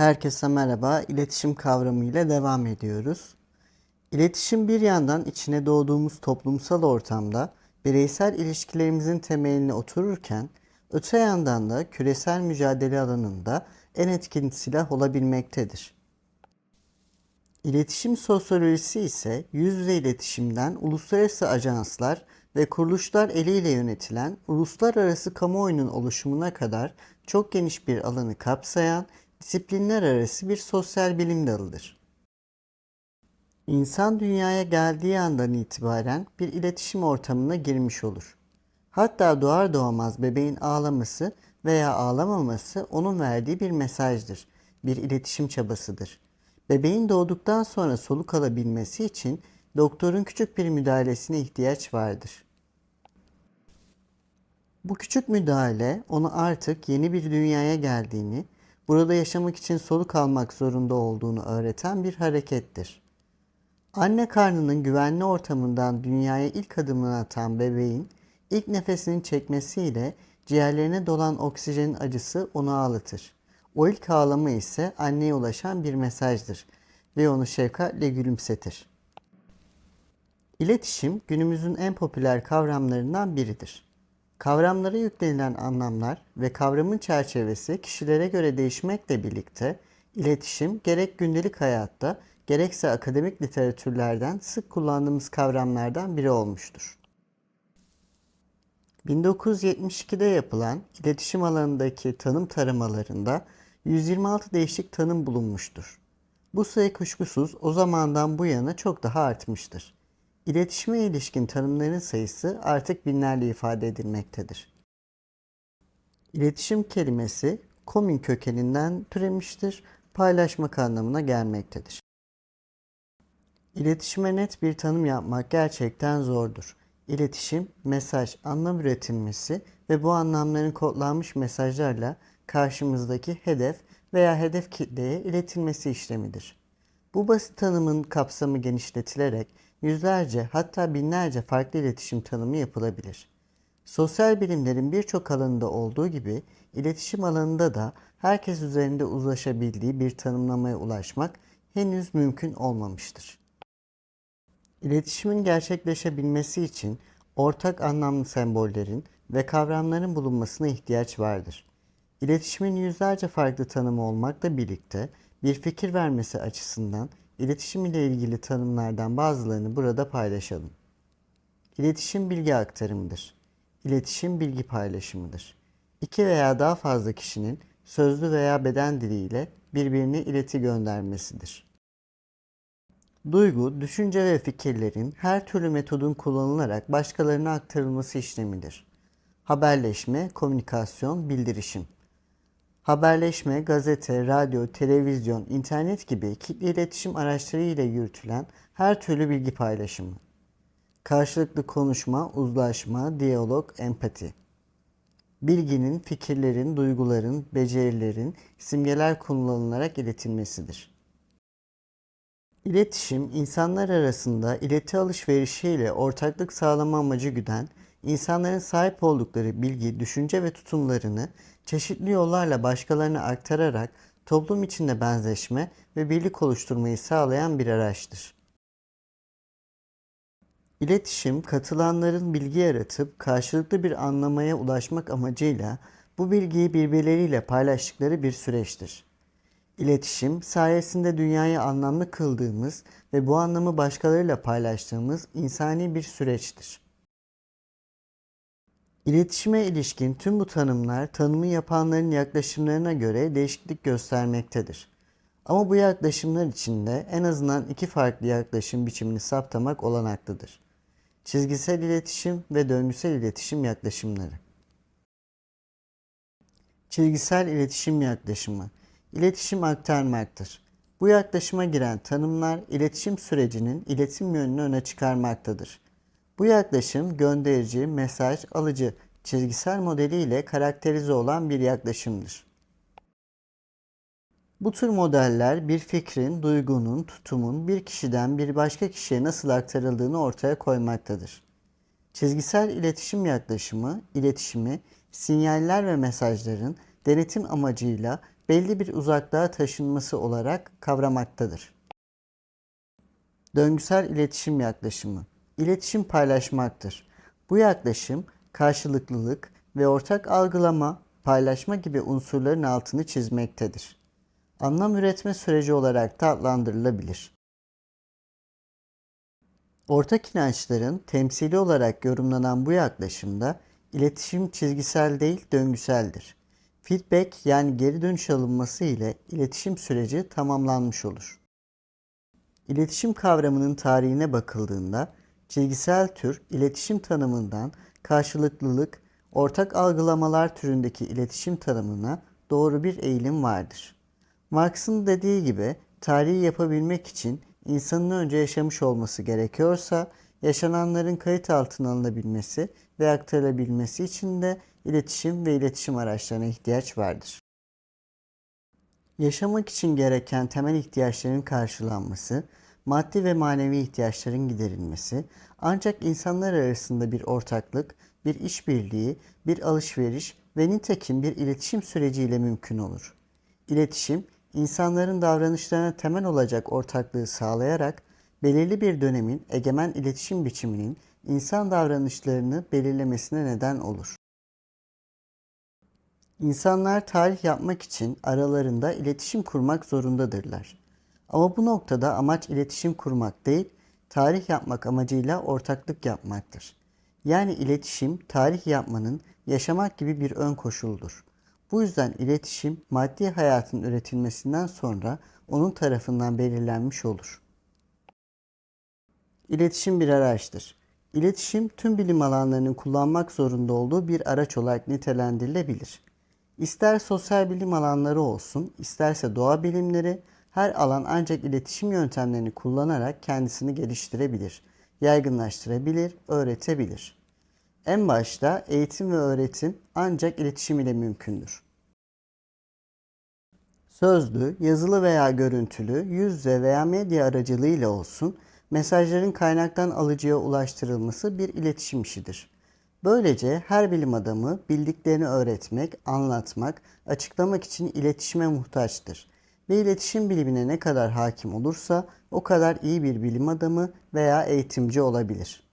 Herkese merhaba. İletişim kavramı ile devam ediyoruz. İletişim bir yandan içine doğduğumuz toplumsal ortamda bireysel ilişkilerimizin temelini otururken, öte yandan da küresel mücadele alanında en etkin silah olabilmektedir. İletişim sosyolojisi ise yüz yüze iletişimden uluslararası ajanslar ve kuruluşlar eliyle yönetilen uluslararası kamuoyunun oluşumuna kadar çok geniş bir alanı kapsayan disiplinler arası bir sosyal bilim dalıdır. İnsan dünyaya geldiği andan itibaren bir iletişim ortamına girmiş olur. Hatta doğar doğmaz bebeğin ağlaması veya ağlamaması onun verdiği bir mesajdır, bir iletişim çabasıdır. Bebeğin doğduktan sonra soluk alabilmesi için doktorun küçük bir müdahalesine ihtiyaç vardır. Bu küçük müdahale ona artık yeni bir dünyaya geldiğini, burada yaşamak için soluk almak zorunda olduğunu öğreten bir harekettir. Anne karnının güvenli ortamından dünyaya ilk adımını atan bebeğin ilk nefesini çekmesiyle ciğerlerine dolan oksijenin acısı onu ağlatır. O ilk ağlama ise anneye ulaşan bir mesajdır ve onu şefkatle gülümsetir. İletişim günümüzün en popüler kavramlarından biridir. Kavramlara yüklenilen anlamlar ve kavramın çerçevesi kişilere göre değişmekle birlikte iletişim gerek gündelik hayatta gerekse akademik literatürlerden sık kullandığımız kavramlardan biri olmuştur. 1972'de yapılan iletişim alanındaki tanım taramalarında 126 değişik tanım bulunmuştur. Bu sayı kuşkusuz o zamandan bu yana çok daha artmıştır. İletişime ilişkin tanımların sayısı artık binlerle ifade edilmektedir. İletişim kelimesi komün kökeninden türemiştir, paylaşmak anlamına gelmektedir. İletişime net bir tanım yapmak gerçekten zordur. İletişim, mesaj, anlam üretilmesi ve bu anlamların kodlanmış mesajlarla karşımızdaki hedef veya hedef kitleye iletilmesi işlemidir. Bu basit tanımın kapsamı genişletilerek yüzlerce hatta binlerce farklı iletişim tanımı yapılabilir. Sosyal bilimlerin birçok alanında olduğu gibi iletişim alanında da herkes üzerinde uzlaşabildiği bir tanımlamaya ulaşmak henüz mümkün olmamıştır. İletişimin gerçekleşebilmesi için ortak anlamlı sembollerin ve kavramların bulunmasına ihtiyaç vardır. İletişimin yüzlerce farklı tanımı olmakla birlikte bir fikir vermesi açısından iletişim ile ilgili tanımlardan bazılarını burada paylaşalım. İletişim bilgi aktarımıdır. İletişim bilgi paylaşımıdır. İki veya daha fazla kişinin sözlü veya beden diliyle birbirine ileti göndermesidir. Duygu, düşünce ve fikirlerin her türlü metodun kullanılarak başkalarına aktarılması işlemidir. Haberleşme, komünikasyon, bildirişim. Haberleşme, gazete, radyo, televizyon, internet gibi kitle iletişim araçları ile yürütülen her türlü bilgi paylaşımı. Karşılıklı konuşma, uzlaşma, diyalog, empati. Bilginin, fikirlerin, duyguların, becerilerin simgeler kullanılarak iletilmesidir. İletişim, insanlar arasında ileti alışverişiyle ortaklık sağlama amacı güden, insanların sahip oldukları bilgi, düşünce ve tutumlarını çeşitli yollarla başkalarına aktararak toplum içinde benzeşme ve birlik oluşturmayı sağlayan bir araçtır. İletişim, katılanların bilgi yaratıp karşılıklı bir anlamaya ulaşmak amacıyla bu bilgiyi birbirleriyle paylaştıkları bir süreçtir. İletişim sayesinde dünyayı anlamlı kıldığımız ve bu anlamı başkalarıyla paylaştığımız insani bir süreçtir. İletişime ilişkin tüm bu tanımlar tanımı yapanların yaklaşımlarına göre değişiklik göstermektedir. Ama bu yaklaşımlar içinde en azından iki farklı yaklaşım biçimini saptamak olanaklıdır. Çizgisel iletişim ve döngüsel iletişim yaklaşımları. Çizgisel iletişim yaklaşımı İletişim aktarmaktır. Bu yaklaşıma giren tanımlar iletişim sürecinin iletim yönünü öne çıkarmaktadır. Bu yaklaşım gönderici, mesaj, alıcı çizgisel modeliyle karakterize olan bir yaklaşımdır. Bu tür modeller bir fikrin, duygunun, tutumun bir kişiden bir başka kişiye nasıl aktarıldığını ortaya koymaktadır. Çizgisel iletişim yaklaşımı, iletişimi, sinyaller ve mesajların denetim amacıyla belli bir uzaklığa taşınması olarak kavramaktadır. Döngüsel iletişim yaklaşımı. İletişim paylaşmaktır. Bu yaklaşım karşılıklılık ve ortak algılama, paylaşma gibi unsurların altını çizmektedir. Anlam üretme süreci olarak da adlandırılabilir. Ortak inançların temsili olarak yorumlanan bu yaklaşımda iletişim çizgisel değil döngüseldir. Feedback yani geri dönüş alınması ile iletişim süreci tamamlanmış olur. İletişim kavramının tarihine bakıldığında çizgisel tür iletişim tanımından karşılıklılık, ortak algılamalar türündeki iletişim tanımına doğru bir eğilim vardır. Marx'ın dediği gibi tarihi yapabilmek için insanın önce yaşamış olması gerekiyorsa yaşananların kayıt altına alınabilmesi ve aktarılabilmesi için de iletişim ve iletişim araçlarına ihtiyaç vardır. Yaşamak için gereken temel ihtiyaçların karşılanması, maddi ve manevi ihtiyaçların giderilmesi, ancak insanlar arasında bir ortaklık, bir işbirliği, bir alışveriş ve nitekim bir iletişim süreciyle mümkün olur. İletişim, insanların davranışlarına temel olacak ortaklığı sağlayarak belirli bir dönemin egemen iletişim biçiminin insan davranışlarını belirlemesine neden olur. İnsanlar tarih yapmak için aralarında iletişim kurmak zorundadırlar. Ama bu noktada amaç iletişim kurmak değil, tarih yapmak amacıyla ortaklık yapmaktır. Yani iletişim tarih yapmanın yaşamak gibi bir ön koşuldur. Bu yüzden iletişim maddi hayatın üretilmesinden sonra onun tarafından belirlenmiş olur. İletişim bir araçtır. İletişim tüm bilim alanlarının kullanmak zorunda olduğu bir araç olarak nitelendirilebilir. İster sosyal bilim alanları olsun, isterse doğa bilimleri, her alan ancak iletişim yöntemlerini kullanarak kendisini geliştirebilir, yaygınlaştırabilir, öğretebilir. En başta eğitim ve öğretim ancak iletişim ile mümkündür. Sözlü, yazılı veya görüntülü, yüz yüze veya medya aracılığıyla olsun, mesajların kaynaktan alıcıya ulaştırılması bir iletişim işidir. Böylece her bilim adamı bildiklerini öğretmek, anlatmak, açıklamak için iletişime muhtaçtır. Ve iletişim bilimine ne kadar hakim olursa o kadar iyi bir bilim adamı veya eğitimci olabilir.